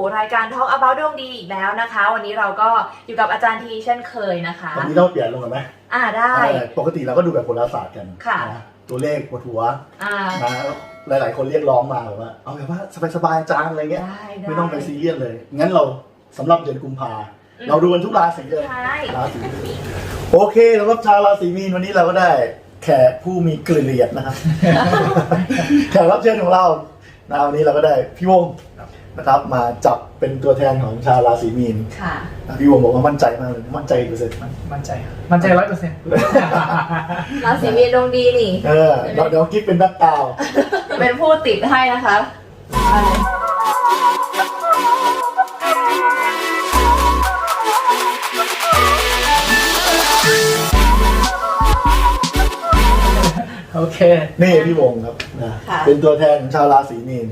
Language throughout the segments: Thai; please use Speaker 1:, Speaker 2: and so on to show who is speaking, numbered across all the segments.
Speaker 1: มานะคะสู่รายการ Talk About ดวงดีอีกแล้วนะคะ วันนี้เราก็อยู่กับอาจารย์ทีเช่นเคยนะคะ
Speaker 2: วันนี้เราเปลี่ยนลงกันไหม
Speaker 1: อ่าได้
Speaker 2: เออปกติเราก็ดูแบบโหราศาสตร์กัน
Speaker 1: ค่ะ
Speaker 2: นะตัวเลขปวดหัว
Speaker 1: อ่า
Speaker 2: นะหลาย ๆ คนเรียกร้องมาแบบว่า เอาแบบว่าสบายๆจางอะไรเงี้ย
Speaker 1: ได้ด้
Speaker 2: ไม่ต้องไปซีเรียสเลย งั้นเราสำหรับเดือนกุมภา
Speaker 1: อืม
Speaker 2: เราดูกันทุกราศีเลย
Speaker 1: ใช่
Speaker 2: ราศีโอเคสำหรับชาวราศีมีนวันนี้เราก็ได้แขกผู้มีเกลียดนะครับ แขกรับเชิญของเรานะวันนี้เราก็ได้พี่วง นะครับมาจับเป็นตัวแทนของชาวราศีมีน
Speaker 1: ค่ะ
Speaker 2: นะพี่วงบอกว่ามั่นใจมากเลยมั่นใจกี่เปอร์เซ็นต์
Speaker 3: มั่นใจครับมั่นใจร้อยเปอร์เซ็นต์
Speaker 1: ราศีมีนดวงดีนี่
Speaker 2: เออเดี๋ยวเดี๋ยวกิ๊บเป็นแบ็คกราวด์
Speaker 1: เป็นผู้ติดให้นะคะเอาเลย
Speaker 3: โอเค
Speaker 2: นี่พี่วงครับนะ
Speaker 1: ค่ะ
Speaker 2: เป็นตัวแทนของชาวราศีมีน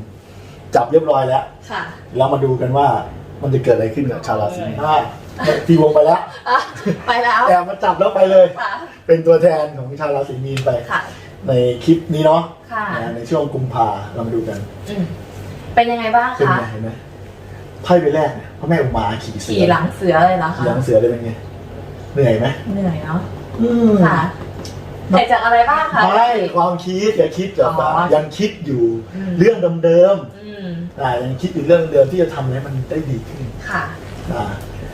Speaker 2: จับเรียบร้อยแล้ว
Speaker 1: ค่ะ
Speaker 2: แล้วมาดูกันว่ามันจะเกิดอะไรขึ้นกับชาวราศีมีนอะพี่วงไปแล้ว
Speaker 1: อะ ไปแล้ว
Speaker 2: แอบมาจับแล้วไปเลย
Speaker 1: ค่ะ
Speaker 2: เป็นตัวแทนของชาวราศีมีนไป
Speaker 1: ค่ะ
Speaker 2: ในคลิปนี้เนาะ
Speaker 1: ค่ะ
Speaker 2: นะในช่วงกุมภาเรามาดูกัน
Speaker 1: อืมเป็นยังไงบ้าง
Speaker 2: เป็น
Speaker 1: คะ
Speaker 2: ไงเห็นไหมไพ่ใบแรกเนี่ยพระแม่อุมาขี่เสื
Speaker 1: ขี่หลังเสือเลยเหรอ
Speaker 2: ขี่
Speaker 1: คะ
Speaker 2: หลังเสือได้เป็นไงเหนื่อยไหม
Speaker 1: เหนื่อยเนาะ
Speaker 2: อืม
Speaker 1: ค่ะเหนื่อยจากอะไรบ้างคะ
Speaker 2: ไม่ความคิดอย่าคิดแบบ
Speaker 1: อ๋อ
Speaker 2: ยังคิดอยู่
Speaker 1: อืม
Speaker 2: เรื่องเดิม
Speaker 1: อืม
Speaker 2: ๆ อ่ายังคิดอยู่เรื่องเดิมที่จะทำให้มันได้ดีขึ้น
Speaker 1: ค่ะ
Speaker 2: อ่า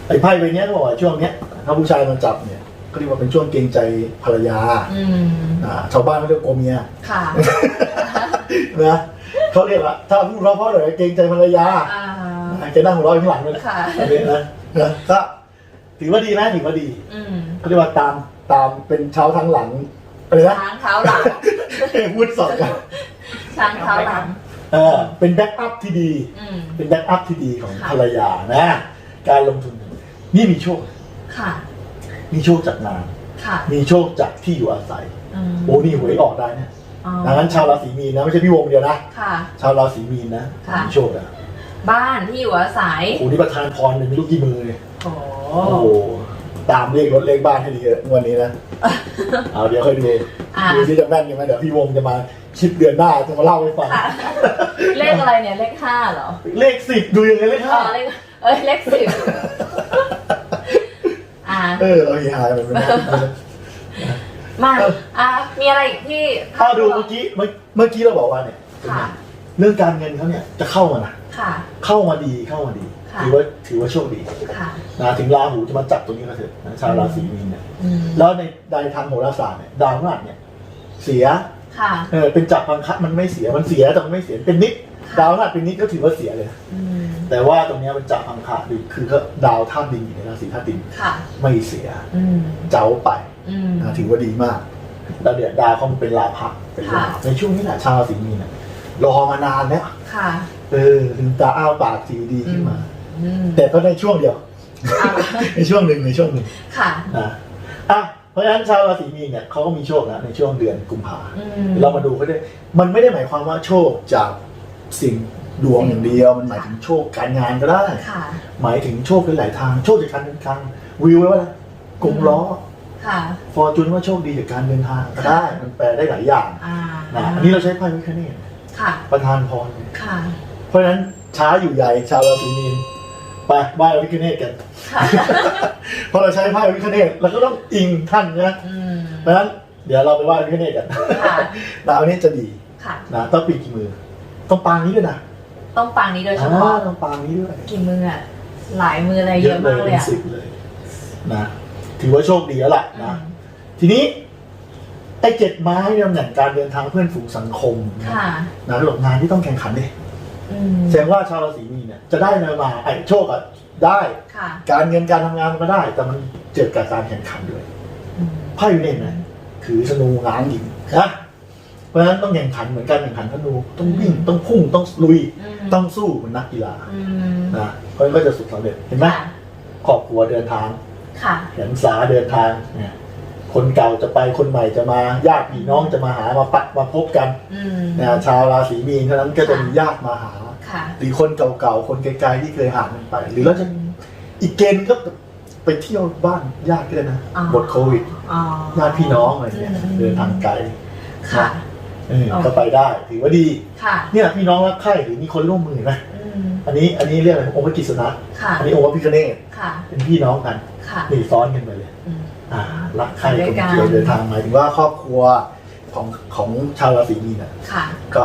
Speaker 2: ไอ้ไพ่ใบเนี้ยก็บอกว่าช่วงเนี้ยถ้าผู้ชายมาจับเนี่ยก็เรียกว่าเป็นช่วงเกรงใจภรรยา
Speaker 1: อืม
Speaker 2: อ่าชาวบ้านเขาเรียกโกเมีย
Speaker 1: ค่ะ
Speaker 2: นะเขาเรียกว่าถ้าพูดเพราะๆหน่อยเกรงใจภรรยา
Speaker 1: อ่า
Speaker 2: อ่าแกนั่งหัวเราะอยู่ข้างหลังเลย
Speaker 1: ค่ะ
Speaker 2: อันนี้นะนะก็ถือว่าดีนะถือว่าดี
Speaker 1: อืม
Speaker 2: เขาเรียกว่าตามตามเป็นเช้าทั้งหลังอะไรนะ
Speaker 1: ช้างเท้าหลัง
Speaker 2: พูดสอดกัน
Speaker 1: ช้างเท้าหลัง
Speaker 2: เออเป็นแบ็กอัพที่ดี
Speaker 1: อืม
Speaker 2: เป็นแบ็กอัพที่ดีของ
Speaker 1: ค่ะ
Speaker 2: ภรรยานะ การลงทุนนี่มีโชค
Speaker 1: ค่ะ
Speaker 2: มีโชคจากงาน
Speaker 1: ค่ะ
Speaker 2: มีโชคจากที่อยู่อาศัย
Speaker 1: อืม
Speaker 2: โอ้นี่หวยออกได้นะ
Speaker 1: อ๋อ
Speaker 2: ดังนั้นชาวราศีมีนนะ ไม่ใช่พี่วงเดียวนะ
Speaker 1: ค่ะ
Speaker 2: ชาวราศีมีนนะ
Speaker 1: ค่ะ
Speaker 2: มีโชคนะ
Speaker 1: บ้านที่อยู่อาศัย
Speaker 2: โอ้โหนี่ประธานพรเป็นไม่รู้กี่มือเลย
Speaker 1: โอ้
Speaker 2: โอ้โห ตามเลขรถเลขบ้านให้ดีเยอะงวันนี้นะ เอาเดี๋ยวค่อยดู
Speaker 1: อ่า
Speaker 2: ดูที่จะแม่นยังไงเดี๋ยวพี่วงจะมาคลิปเดือนหน้าจะมาเล่าให้ฟัง
Speaker 1: ค่ะเลขอะไรเนี่ยเลขห้าเหรอ
Speaker 2: เลขสิบดูยังไงเลข
Speaker 1: อ๋อ
Speaker 2: ห้า
Speaker 1: เลขเอ้ยเลขสิบอ่า
Speaker 2: เออเราเฮฮากันไปนะ
Speaker 1: มาอ่ามีอะไรอีกที่
Speaker 2: ถ้าดูเมื่อกี้เมื่อเมื่อกี้เราบอกว่าเนี่ย
Speaker 1: ค่ะ
Speaker 2: เรื่องการเงินเขาเนี่ยจะเข้ามานะ
Speaker 1: ค่ะ
Speaker 2: เข้ามาดีเข้ามาดี
Speaker 1: ค่ะ
Speaker 2: ถือว่าถือว่าโชคดี
Speaker 1: ค่ะ
Speaker 2: นะถึงราหูจะมาจับตรงนี้ก็เถอะนะชาวราศีมีนเนี่ย
Speaker 1: อืม
Speaker 2: แล้วในในทางโหราศาสตร์เนี่ยดาวพฤหัสเนี่ยเสีย
Speaker 1: ค่ะ
Speaker 2: เออเป็นจับพังคะมันไม่เสียมันเสียแต่มันไม่เสียเป็นนิด
Speaker 1: ค่ะ
Speaker 2: ดาวพฤหัสเป็นนิดก็ถือว่าเสียเลยนะ
Speaker 1: อืม
Speaker 2: แต่ว่าตรงเนี้ยมันจับพังคะดิคือก็ดาวธาตุดินอยู่ในราศีธาตุดิน
Speaker 1: ค่ะ
Speaker 2: ไม่เสีย
Speaker 1: อืม
Speaker 2: เจ้าไป
Speaker 1: อืม
Speaker 2: นะถือว่าดีมาก แล้วเดี๋ยวดาวเขามันเป็นลาภะเป็นลาภ
Speaker 1: ค่ะ
Speaker 2: ในช่วงนี้แหละชาวราศีมีนน่ะรอมานานแล้ว
Speaker 1: ค่ะ
Speaker 2: เออถึงตาอ้าวปากสีดีขึ้นมา
Speaker 1: อืม
Speaker 2: แต่ก็ในช่วงเดียว
Speaker 1: อ่า
Speaker 2: ในช่วงหนึ่งในช่วงหนึ่ง
Speaker 1: ค่ะ
Speaker 2: นะอะเพราะฉะนั้นชาวราศีมีนเนี่ยเขาก็มีโชคนะในช่วงเดือนกุมภา
Speaker 1: อืม
Speaker 2: เรามาดูเขาด้วยมันไม่ได้หมายความว่าโชคจากสิ่งดวงอย่างเดียว มันหมายถึงโชคการงานก็ได้
Speaker 1: ค่ะ
Speaker 2: หมายถึงโชคหลายๆทาง โชคจากการเดินทางวิวไว้ว่าอะไรกงล้อ
Speaker 1: ค่ะ
Speaker 2: ฟอร์จูนว่าโชคดีจากการเดินทางก็ได้ มันแปลได้หลายอย่าง
Speaker 1: อ่า
Speaker 2: นะอันนี้เราใช้ไพ่วิคเนต
Speaker 1: ค่ะ
Speaker 2: ประธานพร
Speaker 1: ค่ะ
Speaker 2: เพราะฉะนั้นช้าอยู่ใหญ่ชาวราศีมีนไปไหว้วิคเนตกัน
Speaker 1: ค่ะ
Speaker 2: พอเราใช้ไพ่วิคเนตเราก็ต้องอิงท่านนะ
Speaker 1: อืม
Speaker 2: เพราะฉะนั้นเดี๋ยวเราไปไหว้วิคเนตกัน
Speaker 1: ค่ะ
Speaker 2: ดาวนี้จะดี
Speaker 1: ค่ะ
Speaker 2: นะต้องปีกกี่มือ ต้องปางนี้ด้วยนะ
Speaker 1: ต้องปังนี้โดยเฉ
Speaker 2: อ่า
Speaker 1: พาะ
Speaker 2: ต้องปางนี้ด้วย
Speaker 1: กี่มืออะหลายมืออะไรเยอะมากเลย
Speaker 2: เป็น
Speaker 1: อะ
Speaker 2: สิบเลยนะถือว่าโชคดีแล้วล่ะ
Speaker 1: อื
Speaker 2: นะ
Speaker 1: ม
Speaker 2: ทีนี้ไอ้เจ็ดไม้เนี่ยตำแหน่งการเดินทางเพื่อนฝูงสังคมนะ
Speaker 1: ค่ะ
Speaker 2: นะหลบงานที่ต้องแข่งขันดิ
Speaker 1: อืม
Speaker 2: แสดงว่าชาวราศีมีนเนี่ยจะได้มามาไอ้โชคอะได้
Speaker 1: ค่ะ
Speaker 2: การเงินการทำงานมันก็ได้ แต่มันเจอกับการแข่งขันด้วย
Speaker 1: อืม
Speaker 2: ไพ่อยู่เนี่ยนะถือธนูง้างยิงนะเพราะฉะนั้นต้องแข่งขันเหมือนการแข่งขันธนูต้องวิ่งต้องพุ่งต้องลุย
Speaker 1: อืม
Speaker 2: ต้องสู้เหมือนนักกีฬา
Speaker 1: อืม
Speaker 2: นะเพราะฉะนั้นก็จะสุดสำเร็จเห็นไหม
Speaker 1: ค่ะ
Speaker 2: ครอบครัวเดินทาง
Speaker 1: ค่ะ
Speaker 2: หันษาเดินทางเนี่ย คนเก่าจะไปคนใหม่จะมาญาติพี่น้องจะมาหามาปัดมาพบกัน
Speaker 1: อืม
Speaker 2: นะชาวราศีมีนเท่านั้นก็จะมีญาติมาหา
Speaker 1: ค่ะ
Speaker 2: หรือคนเก่าๆคนไกลๆที่เคยห่างกันไป หรือเราจะอีกเกณฑ์ก็ไปเที่ยวบ้านญาติก็ได้นะ
Speaker 1: อ๋อ
Speaker 2: หมดโควิด
Speaker 1: อ๋อ
Speaker 2: ญาติพี่น้องอะไรเงี้ย
Speaker 1: ม
Speaker 2: เดินทางไกล
Speaker 1: ค่ะ
Speaker 2: เออก็ไปได้ถือว่าดี
Speaker 1: ค่ะ
Speaker 2: เนี่ยพี่น้องรักใคร่หรือมีคนร่วมมือเห็นไหม
Speaker 1: อืม
Speaker 2: อันนี้อันนี้เรียกอะไรองค์พระกิษณะ
Speaker 1: ค่ะ
Speaker 2: อันนี้องค์พระพิฆเนศ
Speaker 1: ค่ะ
Speaker 2: เป็นพี่น้องกัน
Speaker 1: ค่ะ
Speaker 2: นี่ซ้อนกันไปเลย
Speaker 1: อืม
Speaker 2: อ่ารักใคร
Speaker 1: ไปด้
Speaker 2: ก
Speaker 1: วยกัน
Speaker 2: ลมเกลียวเดินทางหมายถึงว่าครอบครัวของของชาวราศีมีนน่ะ
Speaker 1: ค่ะ
Speaker 2: ก็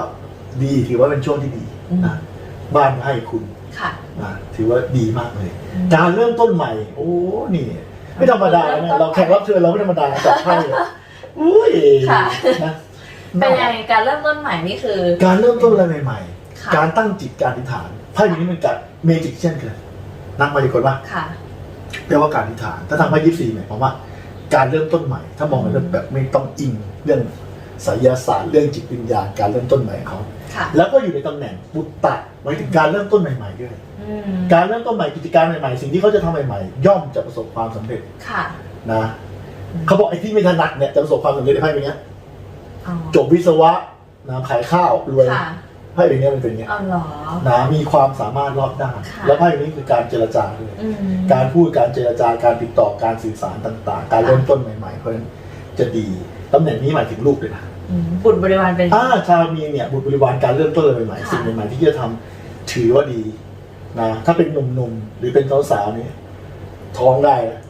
Speaker 2: ดีถือว่าเป็นช่วงที่ดี
Speaker 1: อืม
Speaker 2: นะบ้านให้คุณ
Speaker 1: ค่ะ
Speaker 2: นะถือว่าดีมากเลย
Speaker 1: อืม
Speaker 2: การเริ่มต้นใหม่ โอ้นี่ไม่ธรรมดา
Speaker 1: เริ่มต้
Speaker 2: นะ
Speaker 1: น
Speaker 2: เราแขกรับเชิญเราไม่ธรรมดาจับไพ่อุ้ย
Speaker 1: ค่ะ
Speaker 2: นะ
Speaker 1: เป็นยังไงการเริ่มต้นใหม่นี่คือ
Speaker 2: การเริ่มต้นอะไรใหม่
Speaker 1: ค่ะ
Speaker 2: ๆการตั้งจิตการอธิษฐานไพ่ใบนี้มันกัดเมจิกเช่นกันนักมายากลว่า
Speaker 1: ค่ะ
Speaker 2: แปลว่าการอธิษฐานถ้าทำไพ่ยิปซีหมายความว่า การเริ่มต้นใหม่ ถ้ามองในเรื่องแบบไม่ต้องอิงเรื่องไสยศาสตร์เรื่องจิตวิญญาณการเริ่มต้นใหม่ของเขา
Speaker 1: ค่ะ
Speaker 2: แล้วก็อยู่ในตำแหน่งบุตตะหมายถึงการเริ่มต้นใหม่ๆด้วย
Speaker 1: อืม
Speaker 2: การเริ่มต้นใหม่กิจการใหม่ๆสิ่งที่เขาจะทำใหม่ๆย่อมจะประสบความสำเร็จ
Speaker 1: ค่ะ
Speaker 2: นะ
Speaker 1: อืม
Speaker 2: เขาบอกไอ้ที่ไม่ถนัดเนี่ยจะประสบความสำเร็จในไพ่ใบเนี้ย
Speaker 1: อ๋อ
Speaker 2: จบวิศวะนะขายข้าวรวย
Speaker 1: ค่ะ
Speaker 2: ไพ่ใบเนี้ยมันเป็นอย่างเงี้ย
Speaker 1: เอาเหรอ
Speaker 2: นะมีความสามารถรอบด้าน
Speaker 1: ค่ะ
Speaker 2: แล้วไพ่ใบนี้คือการเจรจาด้วย
Speaker 1: อืม
Speaker 2: การพูดการเจรจาการติดต่อการสื่อสารต่าง ๆ การ
Speaker 1: ค่ะ
Speaker 2: เริ่มต้นใหม่ ๆ เพราะฉะนั้นจะดีตำแหน่งนี้หมายถึงลูกเลยนะ
Speaker 1: อืมบุตรบริวารเป็น
Speaker 2: ถ้าชาวมีเนี่ยบุตรบริวารการเริ่มต้นอะไรใหม่ๆ
Speaker 1: ค่ะ
Speaker 2: สิ่งใหม่ๆที่จะทำถือว่าดีนะถ้าเป็นหนุ่มๆหรือเป็นสาวๆนี่ท้องได้นะ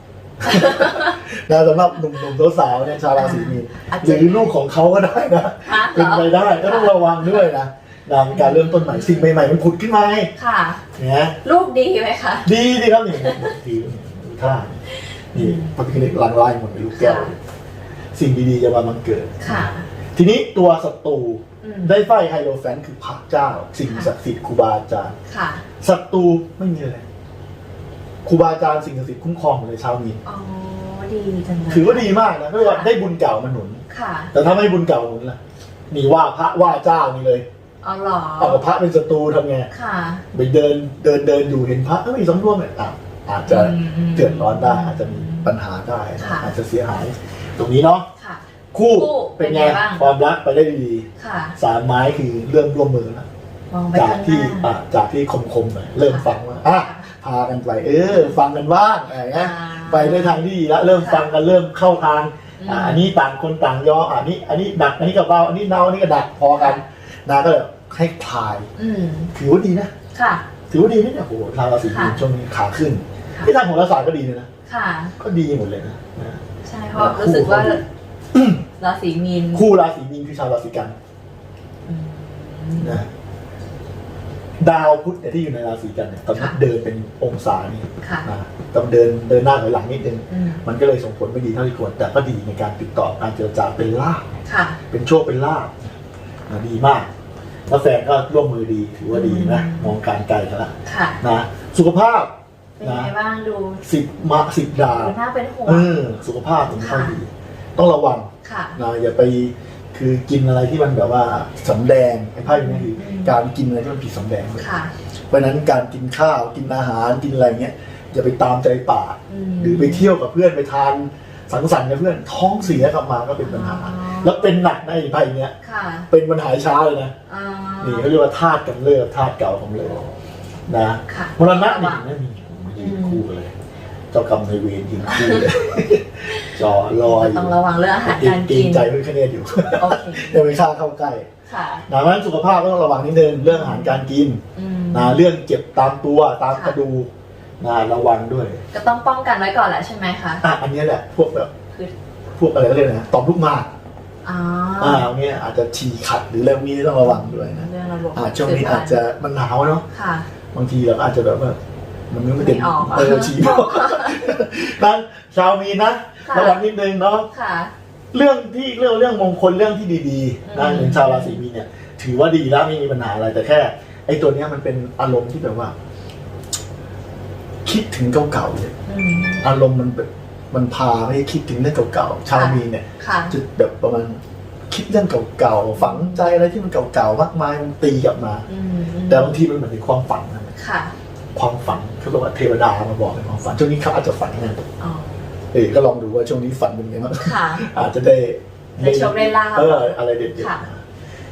Speaker 2: นะสำหรับหนุ่มๆสาวๆเนี่ยชาวราศีมีน
Speaker 1: อาจ
Speaker 2: ห
Speaker 1: จะ
Speaker 2: รือลูกของเขาก็ได้นะ
Speaker 1: ฮะเหร
Speaker 2: เป็น
Speaker 1: อ
Speaker 2: ไปได้ก็ต้องระวังด้วยนะ นะมีการเริ่มต้นใหม่สิ่งใหม่ๆมันผุดขึ้นมาไง
Speaker 1: ค่ะ
Speaker 2: เนี่ย
Speaker 1: ลูกดีไหมคะ
Speaker 2: ดีดีครับนี่ดีดูท่านี่พระพิคเนตลังไล่หมดเป็นลูกแก้วเลยสิ่งดีๆจะมาบังเกิด
Speaker 1: ค่ะ
Speaker 2: ทีนี้ตัวศัตรู
Speaker 1: อืม
Speaker 2: ได้ไฟไฮโลแฟนคือพระเจ้า สิ่งศักดิ์สิทธิ์ครูบาอาจารย์
Speaker 1: ค่ะ
Speaker 2: ศัตรูไม่มีอะไรครูบาอาจารย์สิ่งศักดิ์สิทธิ์คุ้มครองหมดเลยชาวมีน
Speaker 1: อ๋อ ดีจังเลย
Speaker 2: ถือว่าดีมากนะก็เรียกว่าได้บุญเก่ามาหนุน
Speaker 1: ค่ะ
Speaker 2: แต่ถ้าไม่บุญเก่าหนุนล่ะนี่ว่าพระว่าเจ้านี่เลย
Speaker 1: เอาเหรอ
Speaker 2: เอากับพระเป็นศัตรูทำไง
Speaker 1: ค่ะ
Speaker 2: ไปเดินเดินเดินอยู่เห็นพระเอ้ยสำรวมเนี่ยอะอาจจะ
Speaker 1: อืม
Speaker 2: เดือดร้อนได้อาจจะมีปัญหาได้นะ
Speaker 1: ค่ะ
Speaker 2: อาจจะเสียหาย ตรงนี้เนาะ
Speaker 1: ค่ะ
Speaker 2: คู่
Speaker 1: คู่
Speaker 2: เป็นไง
Speaker 1: เป็นไงบ้าง
Speaker 2: ความรักไปได้ดี
Speaker 1: ค่ะ
Speaker 2: สามไม้คือเริ่มร่วมมือแล้ว
Speaker 1: มองไป
Speaker 2: จาก
Speaker 1: ข้างห
Speaker 2: ที่
Speaker 1: น้า
Speaker 2: อะจากที่คมๆหน่อยเริ่มฟังว่าอะพากันไป เออ ฟังกันบ้างอะไรเงี้ย
Speaker 1: อ่า
Speaker 2: ไปในทางที่ดีแล้วเริ่มฟังกันเริ่มเข้าทาง
Speaker 1: อืม
Speaker 2: อะอันนี้ต่างคนต่างยออันนี้ อันนี้หนักอันนี้ก็เบาอันนี้เนาอันนี้ก็ดักพอกัน นาก็เลยให้คลาย
Speaker 1: อืม
Speaker 2: ถือว่าดีนะ
Speaker 1: ค่ะ
Speaker 2: ถือว่าดีนะเนี่ยโอ้โหทางราศีมีน
Speaker 1: ค่ะ
Speaker 2: ช่วงนี้ขาขึ้น
Speaker 1: ค่ะ
Speaker 2: ที่ทางของราศาสตร์ก็ดีเลยนะ
Speaker 1: ค่ะ
Speaker 2: ก็ดีหมดเลยนะนะ
Speaker 1: ใช่เพราะรู้สึกว่าราศีมีน
Speaker 2: คู่ราศีมีนคือชาวราศีกัน
Speaker 1: อืม
Speaker 2: นะดาวพุธเนี่ยที่อยู่ในราศีกันเนี่ยตอนนี้
Speaker 1: ค่ะ
Speaker 2: เดินเป็นองศานี่
Speaker 1: ค่ะ
Speaker 2: นะต้องเดินเดินหน้าถอยหลังนิดนึง
Speaker 1: อืม
Speaker 2: มันก็เลยส่งผลไม่ดีเท่าที่ควร แต่ก็ดีในการติดต่อการเจรจาเป็นลาบ
Speaker 1: ค่ะ
Speaker 2: เป็นโชคเป็นลาบนะดีมาก แล้วแฟนก็ร่วมมือดีถือว่าดีนะ
Speaker 1: อืม
Speaker 2: มองการไกลกันละ
Speaker 1: ค่ะ
Speaker 2: นะสุขภาพ
Speaker 1: เป็น
Speaker 2: นะ
Speaker 1: ไงบ้างดู
Speaker 2: สิบมาสิบดาว
Speaker 1: ดูน่าเป็นห่วง
Speaker 2: เออสุขภาพถึงค่อย
Speaker 1: ค่ะ
Speaker 2: ดี ต้องระวัง
Speaker 1: ค่ะ
Speaker 2: นะอย่าไปคือกินอะไรที่มันแบบว่าสำแดงไอ้ไพ่นี้คืออ
Speaker 1: ม
Speaker 2: การกินอะไรที่มันผิดสำแดงเลย
Speaker 1: ค่ะ
Speaker 2: เพราะฉะนั้นการกินข้าวกินอาหารกินอะไรเงี้ยอย่าไปตามใจปาก
Speaker 1: ม
Speaker 2: หรือไปเที่ยวกับเพื่อนไปทาน สังสรรค์กับเพื่อนท้องเสียกลับมาก็เป็นปัญหา
Speaker 1: อ๋อ
Speaker 2: แล้วเป็นหนักในะไอ้ไพ่เนี้ย
Speaker 1: ค่ะ
Speaker 2: เป็นปัญหาช้าเลยนะ
Speaker 1: อ่า
Speaker 2: นี่เขาเรียกว่าธาตุกำเริบธาตุเก่าของเลยนะ
Speaker 1: ค่ะ
Speaker 2: มรณะนี่ไม่มียืนคู่เลย เจ้ากรรมนายเวรยืนคู่เลยจอลอยอ
Speaker 1: ต้อยู่งระวังเรื่องอาหารการ
Speaker 2: เกร
Speaker 1: กิ
Speaker 2: ง
Speaker 1: น
Speaker 2: ใจพระคเนตอยู่
Speaker 1: โอเค
Speaker 2: อย่าไปฆ่าเข้าใกล้
Speaker 1: ค่ะ
Speaker 2: ดังนั้นสุขภาพก็ต้องระวังนิดนึงเรื่องอาหารการกิน
Speaker 1: อืม
Speaker 2: นะเรื่องเจ็บตามตัวตาม
Speaker 1: ค่ะ
Speaker 2: กระดูก นะระวังด้วย
Speaker 1: ก็ต้องป้องกันไว้ก่อนแหละใช่ไหมคะ
Speaker 2: อะอันเนี้ยแหละพวกแบบ
Speaker 1: คือ
Speaker 2: พวกอะไรก็เรียกนะต่อมลูกหมาก
Speaker 1: อ๋อ
Speaker 2: อ่าอันเนี้ยอาจจะฉี่ขัดหรืออะไรพวกนี้ต้องระวังด้วยนะ
Speaker 1: เรื่องระบบ
Speaker 2: อ่าช่วงนี้อาจจะมันหนาวเนาะ
Speaker 1: ค่ะ
Speaker 2: บางทีเราก็อาจจะแบบว่ามันไม่เต็ม
Speaker 1: ไม่ออกอะ
Speaker 2: เออฉี่ไม่ออกนั้นชาวมีนนะ
Speaker 1: ค่ะ
Speaker 2: ระวังนิดนึงเนาะ
Speaker 1: ค่ะ
Speaker 2: เรื่องที่เรื่องเรื่องมงคลเรื่องที่ดีๆนะ
Speaker 1: อืม
Speaker 2: อย่างชาวราศีมีนเนี่ย ถือว่าดีแล้วไม่มีปัญหาอะไรแต่แค่ไอ้ตัวเนี้ยมันเป็นอารมณ์ที่แบบว่า คิดถึงเก่าๆเลย
Speaker 1: อืม
Speaker 2: อารมณ์มันแบบมันพาให้คิดถึงเรื่องเก่าๆชาวมีนเนี่ย
Speaker 1: ค่ะ
Speaker 2: จะแบบประมาณคิดเรื่องเก่าๆฝังใจอะไรที่มันเก่าๆมากมายมันตีกลับมา
Speaker 1: อืมอืม
Speaker 2: แต่บางทีมันเหมือนเป็นความฝันนะ
Speaker 1: ค่ะ
Speaker 2: ความฝันเขาบอกว่าเทวดามาบอกในความฝันช่วงนี้เขาอาจจะฝันนะ
Speaker 1: อ๋อ
Speaker 2: เออก็ลองดูว่าช่วงนี้ฝันเป็นไงบ้าง
Speaker 1: ค่ะ
Speaker 2: อาจจะได้
Speaker 1: ได้โชคได้ลาภ
Speaker 2: เอออะไรเด็ดๆ
Speaker 1: ค่ะ
Speaker 2: นะ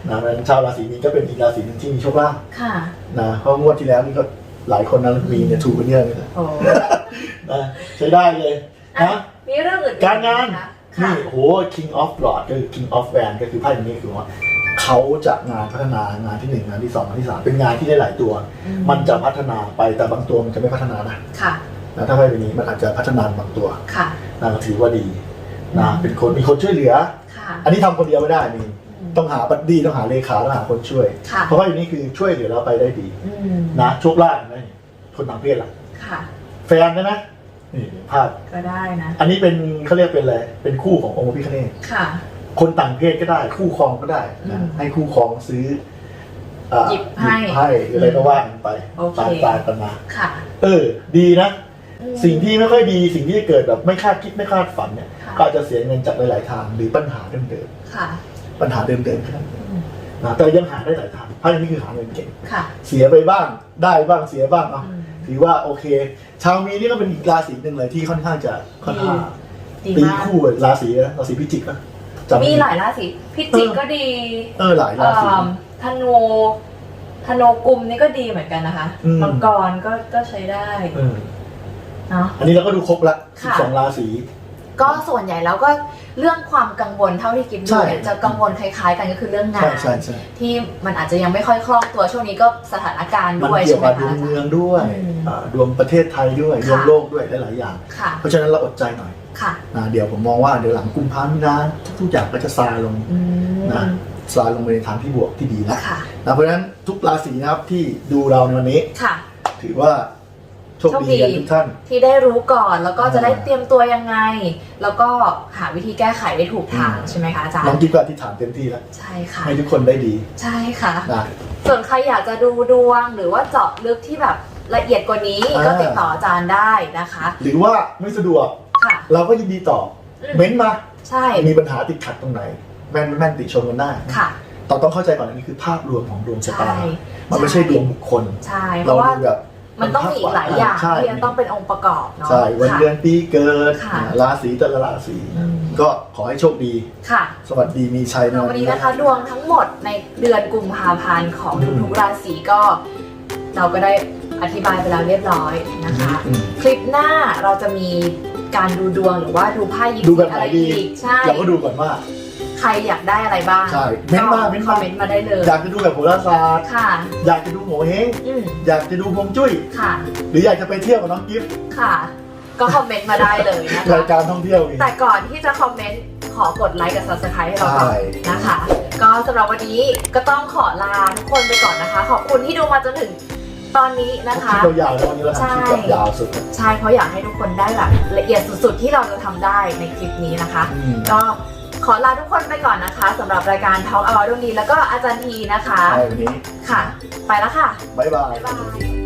Speaker 2: นะเพราะฉะนั้นชาวราศีมีนก็เป็นอีกราศีหนึ่งที่มีโชคลาภ
Speaker 1: ค่ะ
Speaker 2: นะเพราะงวดที่แล้วนี่ก็ หลายคนนะมีเนี่ยถูกกันเยอะเลยนะ
Speaker 1: โอ้
Speaker 2: นะใช้ได้เลยนะ
Speaker 1: มีเรื่องอื่น
Speaker 2: การงาน
Speaker 1: ไหมคะ
Speaker 2: นี่
Speaker 1: ค่ะ
Speaker 2: โห king of lord ก็คือ king of van ก็คือไพ่นี้คือว่าเขาจะงานพัฒนางานที่หนึ่งงานที่สองงานที่สามเป็นงานที่ได้หลายตัว
Speaker 1: อื
Speaker 2: มันจะพัฒนาไปแต่บางตัวมันจะไม่พัฒนานะ
Speaker 1: ค่ะ
Speaker 2: นะถ้าไม่เป็นนี้มันอาจจะพัฒนาบางตัว
Speaker 1: ค่ะ
Speaker 2: นะถือว่าดีนะเป็นคนมีคนช่วยเหลือ
Speaker 1: ค่ะ
Speaker 2: อันนี้ทำคนเดียวไม่ได้มี
Speaker 1: อืม
Speaker 2: ต้องหาบัดดี้ต้องหาเลขาต้องหาคนช่วย
Speaker 1: ค่ะ
Speaker 2: เพราะว่าอยู่นี่คือช่วยเหลือเราไปได้ดี
Speaker 1: อืม
Speaker 2: นะโชคลาภนะคนต่างเพศล่ะ
Speaker 1: ค่ะ
Speaker 2: แฟนนะนะนี่ภาพ
Speaker 1: ก็ได้นะ
Speaker 2: อันนี้เป็นเขาเรียกเป็นอะไรเป็นคู่ขององค์พระพิฆเนศ
Speaker 1: ค่ะ
Speaker 2: คนต่างเพศก็ได้ คู่ครองก็ได้นะ
Speaker 1: อืม
Speaker 2: ให้คู่ครองซื้ออ่า
Speaker 1: หยิบให้
Speaker 2: ให้หรืออะไรก็ว่ากันไป
Speaker 1: โอเค
Speaker 2: ตามตามกันมา
Speaker 1: ค่ะ
Speaker 2: เออ ดีนะ
Speaker 1: อืม
Speaker 2: สิ่งที่ไม่ค่อยดีสิ่งที่จะเกิดแบบไม่คาดคิดไม่คาดฝันเนี่ย
Speaker 1: ค่ะ
Speaker 2: ก็อาจจะเสียเงินจากหลาย ๆ ทางหรือปัญหาเดิม
Speaker 1: ค่ะ
Speaker 2: ๆ ปัญหาเดิมๆแค่นั้น
Speaker 1: อืม
Speaker 2: นะแต่ยังหาได้หลายทางเพราะอันนี้คือหาเงินเก่ง
Speaker 1: ค่ะ
Speaker 2: เสียไปบ้างได้บ้างเสียบ้างเอา
Speaker 1: อืม
Speaker 2: ถือว่าโอเค ชาวมีนนี่ก็เป็นอีกราศีหนึ่งเลยที่ค่อนข้างจะค่อนข้าง
Speaker 1: ดี
Speaker 2: ตี
Speaker 1: มาก
Speaker 2: คู่กับราศีนะราศีพิจิกนะจำไมี
Speaker 1: หลายราศีพิจิกก็ดี
Speaker 2: เออหลายราศี
Speaker 1: เอิ่มธนูธนูกลุ่มนี่ก็ดีเหมือนกันนะคะ
Speaker 2: อืม
Speaker 1: มังกรก็ก็ใช้ได้
Speaker 2: เออ
Speaker 1: เนาะ
Speaker 2: อันนี้เราก็ดูครบละ
Speaker 1: ค่ะ
Speaker 2: สองราศี
Speaker 1: ก็ส่วนใหญ่แล้วก็เรื่องความกังวลเท่าที่กิฟดู
Speaker 2: ใช่
Speaker 1: เนี่ยจะกังวลคล้ายๆ กันก็คือเรื่องงา
Speaker 2: ใช่
Speaker 1: น
Speaker 2: ใช่ใช่
Speaker 1: ที่มันอาจจะยังไม่ค่อยคล่องตัวช่วงนี้ก็สถานการณ์
Speaker 2: มัน
Speaker 1: ด้วย
Speaker 2: เกี่
Speaker 1: ใช่
Speaker 2: ยว
Speaker 1: ไหม
Speaker 2: กับด
Speaker 1: คะ
Speaker 2: วงเมืองด้วย
Speaker 1: อืม
Speaker 2: อ่าดวงประเทศไทยด้วย ด
Speaker 1: ค่ะ
Speaker 2: วงโลกด้วยหลายๆอย่าง
Speaker 1: ค่ะ
Speaker 2: เพราะฉะนั้นเราอดใจหน่อย
Speaker 1: ค่ะ
Speaker 2: นะเดี๋ยวผมมองว่าเดี๋ยวหลังกุมภาพันธ์นะทุกอย่างก็จะซาลง
Speaker 1: อืม
Speaker 2: นะซาลงไปในทางที่บวกที่ดีแล้ว
Speaker 1: ค่ะ
Speaker 2: นะเพราะฉะนั้นทุกราศีนะครับที่ดูเราในวันนี้
Speaker 1: ค่ะ
Speaker 2: ถือว่า โชคดีกันทุกท่าน
Speaker 1: ที่ได้รู้ก่อนแล้วก็จะได้
Speaker 2: อ่า
Speaker 1: เตรียมตัวยังไง แล้วก็หาวิธีแก้ไขได้ถูกทาง
Speaker 2: อืม
Speaker 1: ใช่ไหมคะอาจาร
Speaker 2: น้อง
Speaker 1: ย์
Speaker 2: กิ๊บก็อธิษฐานเต็มที่แล้ว
Speaker 1: ใช่ค่ะ
Speaker 2: ให้ทุกคนได้ดี
Speaker 1: ใช่ค่ะ
Speaker 2: นะ
Speaker 1: ส่วนใครอยากจะดูดวงหรือว่าเจาะลึกที่แบบละเอียดกว่านี้
Speaker 2: อ่า
Speaker 1: ก็ติดต่ออาจารย์ได้นะคะ
Speaker 2: หรือว่าไม่สะดวก
Speaker 1: ค่ะ
Speaker 2: เราก็ยินดีตอบ
Speaker 1: อืม
Speaker 2: เม้นต์มา
Speaker 1: ใช่
Speaker 2: มีปัญหาติดขัดตรงไหน แม่นแม่นติชมกันได้
Speaker 1: ค่ะ
Speaker 2: ตอนต้องเข้าใจก่อนอันนี้คือภาพรวมของดวงชะตา
Speaker 1: ใช่
Speaker 2: มันไม่ใช่ดวงบุคคล
Speaker 1: ใช่เพ
Speaker 2: เรา
Speaker 1: ราะว่า
Speaker 2: ดูแบบ
Speaker 1: มันต้องมีอีกหลายอย่าง
Speaker 2: ใช่
Speaker 1: ที่ยังต้องเป็นองค์ประกอบเนาะ
Speaker 2: ใช่วัน
Speaker 1: ค่ะ
Speaker 2: เดือนปีเกิด
Speaker 1: ค่ะ
Speaker 2: ราศีแต่ละราศี
Speaker 1: อืม
Speaker 2: ก็ขอให้โชคดี
Speaker 1: ค่ะ
Speaker 2: สวัสดีมีชัยใน
Speaker 1: วั
Speaker 2: วันน
Speaker 1: นี้
Speaker 2: นี้
Speaker 1: นะคะดวงทั้งหมดในเดือนกุมภาพันธ์ของ
Speaker 2: อืม
Speaker 1: ทุกๆราศีก็ เราก็ได้อธิบายไปแล้วเรียบร้อยนะคะ
Speaker 2: อืม
Speaker 1: คลิปหน้าเราจะมีการดูดวงหรือว่าดูไพ่ยิป
Speaker 2: ดู
Speaker 1: ซี
Speaker 2: แบบไหน
Speaker 1: อะไร
Speaker 2: ดี
Speaker 1: อีกใช่
Speaker 2: เราก็ดูก่อนว่า
Speaker 1: ใค รอยากได้อะไรบ้าง
Speaker 2: ใช่เม้นต์มา
Speaker 1: ก็
Speaker 2: เม้นต์
Speaker 1: ค
Speaker 2: มา
Speaker 1: อมเมนต์มาได้เลย
Speaker 2: อยากจะดูแบบโหราศาสตร์
Speaker 1: ค่ะ
Speaker 2: อยากจะดูโหเฮง
Speaker 1: อืม
Speaker 2: อยากจะดูฮวงจุ้ย
Speaker 1: ค่ะ
Speaker 2: หรืออยากจะไปเที่ยวกับน้องกิฟต์
Speaker 1: ค่ะ ก็คอมเมนต์มาได้เลยนะ
Speaker 2: รา
Speaker 1: คะ
Speaker 2: ยการท่องเที่ยวอีก
Speaker 1: แต่ก่อนที่จะคอมเมนต์ขอกดไลค์กับ subscribe ให้เราก่อน
Speaker 2: ใช่
Speaker 1: นะคะ ก็สำหรับวันนี้ก็ต้องขอลาทุกคนไปก่อนนะคะ ขอบคุณที่ดูมาจนถึงตอนนี้นะคะ
Speaker 2: คลิปยาวๆแล้ววันนี้เราทำคลิปแบบยาวสุด
Speaker 1: ใช่เพราะอยากให้ทุกคนได้แบบละเอียดสุดๆ ที่เราจะทำได้ในคลิปนี้นะคะ
Speaker 2: อืม
Speaker 1: ก็ ขอลาทุกคนไปก่อนนะคะสำหรับรายการท้องอวาดวงดีแล้วก็อาจารย์ทีนะคะ
Speaker 2: ใช่วันนี้
Speaker 1: ค่ะ ไปแล้วค่ะ
Speaker 2: บ๊ายบาย
Speaker 1: บ๊ายบาย